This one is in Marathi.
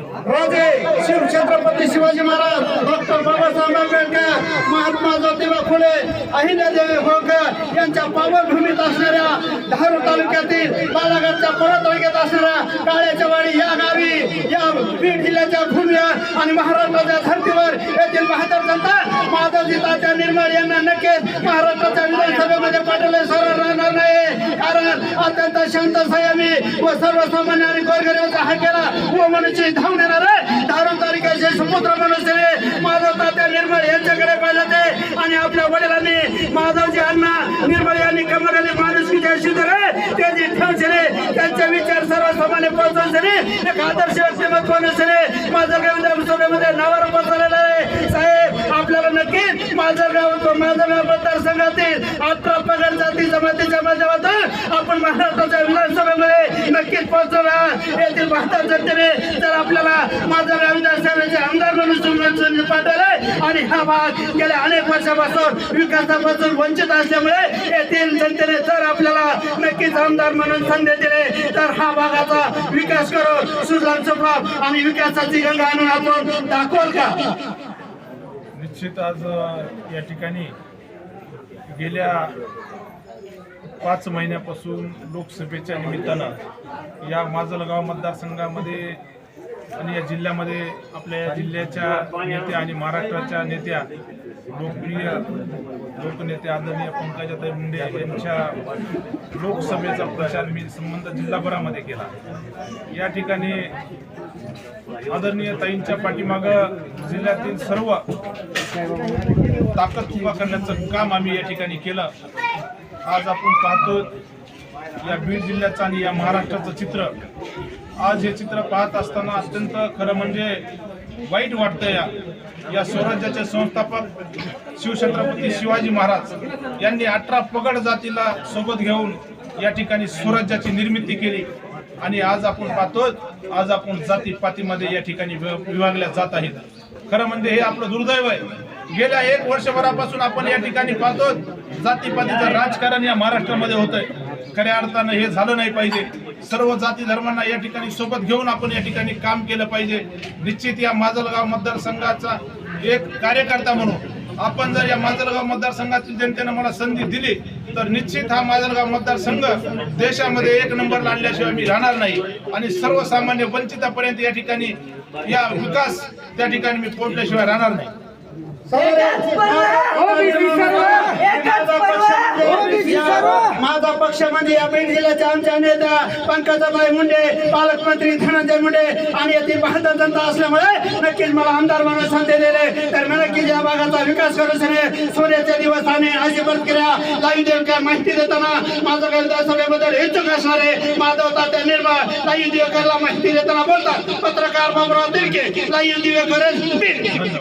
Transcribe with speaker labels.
Speaker 1: राजे शिवछत्रपती शिवाजी महाराज डॉक्टर बाबासाहेब आंबेडकर महात्मा ज्योतिबा फुले अहिल्यादेवी होळकर यांच्या पावनभूमीत असणाऱ्या धारू तालुक्यातील बालाघाटच्या परत तालुक्यात असणाऱ्या काळ्याच्यावाडी या गावी या बीड जिल्ह्याच्या भूमीवर आणि महाराष्ट्राच्या धर्तीवर येथील बहादर जनता माधवजी तात्या निर्मळ यांना नक्कीच महाराष्ट्राच्या विधानसभेमध्ये पाठवले सरळ राहणार नाही कारण अत्यंत शांत संयमी व सर्वसामान्य आणि गोरगरिबाचा हाकेला व मनुष्य धावून येणार आहे. दारू तालुक्याचे समुद्र मनुष्य माधव तात्या निर्मळ यांच्याकडे पाहिलं ते आणि आपल्या वडिलांनी माधवजी अण्णा निर्मळ यांनी कमरेली माणुसकीच्या शिदरे त्याची ठेवशेने त्यांचे विचार सर्वसामान्य पोहोचवशेने एक आदर्श व्यक्तिमत्व नसले माझं गाव विधानसभेमध्ये नावार बसलेलं आहे. साहेब आपल्याला नक्कीच माझं गाव माझं गाव मतदारसंघातील अठरा पगार जाती जमातीच्या माध्यमातून आपण महाराष्ट्राच्या विधानसभेमध्ये नक्कीच पोहोचवणार येथील भारतात जनतेने जर आपल्याला माझं विधानसभेचे आमदार म्हणून सुमन पाठवले आणि हा भाग गेल्या अनेक वर्षापासून विकासापासून वंचित असल्यामुळे येथील जनतेने जर आपल्याला नक्कीच आमदार म्हणून संधी दिले तर हा भागाचा विकास करून सुजलाम सुफलाम आणि विकासाची गंगा आणून आपण दाखवाल का?
Speaker 2: निश्चित आज या ठिकाणी गेल्या पाच महिन्यापासून लोकसभेच्या निमित्तानं या माजलगाव मतदारसंघामध्ये आणि या जिल्ह्यामध्ये आपल्या या जिल्ह्याच्या नेत्या आणि महाराष्ट्राच्या नेत्या लोकप्रिय लोकनेते आदरणीय पंकजाताई मुंडे यांच्या लोकसभेचा प्रचार मी संबंध जिल्हाभरामध्ये केला. या ठिकाणी आदरणीय ताईंच्या पाठीमागं जिल्ह्यातील सर्व ताकद उभा करण्याचं काम आम्ही या ठिकाणी केलं. आज आपण पाहतो या बीड जिल्ह्याचं आणि या महाराष्ट्राचं चित्र. आज हे चित्र पाहत असताना अत्यंत खरं म्हणजे वाईट वाटतं या या स्वराज्याचे संस्थापक शिवछत्रपती शिवाजी महाराज यांनी अठरा पगड जातीला सोबत घेऊन या ठिकाणी स्वराज्याची निर्मिती केली. आणि आज आपण पाहतो आज आपण जातीपातीमध्ये या ठिकाणी विभ- विभागल्या जात आहेत. खरं म्हणजे हे आपलं दुर्दैव आहे. गेल्या एक वर्षभरापासून आपण या ठिकाणी पाहतो जातीपातीचं राजकारण या महाराष्ट्रामध्ये होतंय. खऱ्या अर्थानं हे झालं नाही पाहिजे. सर्व जाती धर्मांना या ठिकाणी सोबत घेऊन आपण या ठिकाणी काम केलं पाहिजे. निश्चित या माजलगाव मतदारसंघाचा एक कार्यकर्ता म्हणून आपण जर या माजलगाव मतदारसंघातील जनतेनं मला संधी दिली तर निश्चित हा माजलगाव मतदारसंघ देशामध्ये एक नंबरला आणल्याशिवाय मी राहणार नाही. आणि सर्वसामान्य वंचितापर्यंत या ठिकाणी या विकास त्या ठिकाणी मी पोहोचल्याशिवाय राहणार नाही.
Speaker 1: माझा पक्ष म्हणजे या बीड जिल्ह्याच्या आमच्या नेत्या पंकजाबाई मुंडे पालकमंत्री धनंजय मुंडे आणि येथील भारतीय जनता असल्यामुळे नक्कीच मला आमदार म्हणून संधी दिले. तर मी नक्कीच या भागाचा विकास करू शकेल. सूर्याच्या दिवस आणि अशी प्रतिक्रिया लाईव्ह देवकर माहिती देताना माझं काही विधानसभेबद्दल इच्छुक असणारे माधव तात्या निर्मळ लाईव्ह देवकरला माहिती देताना बोलतात. पत्रकार बाबुराव तिरके लाईव्ह देवकर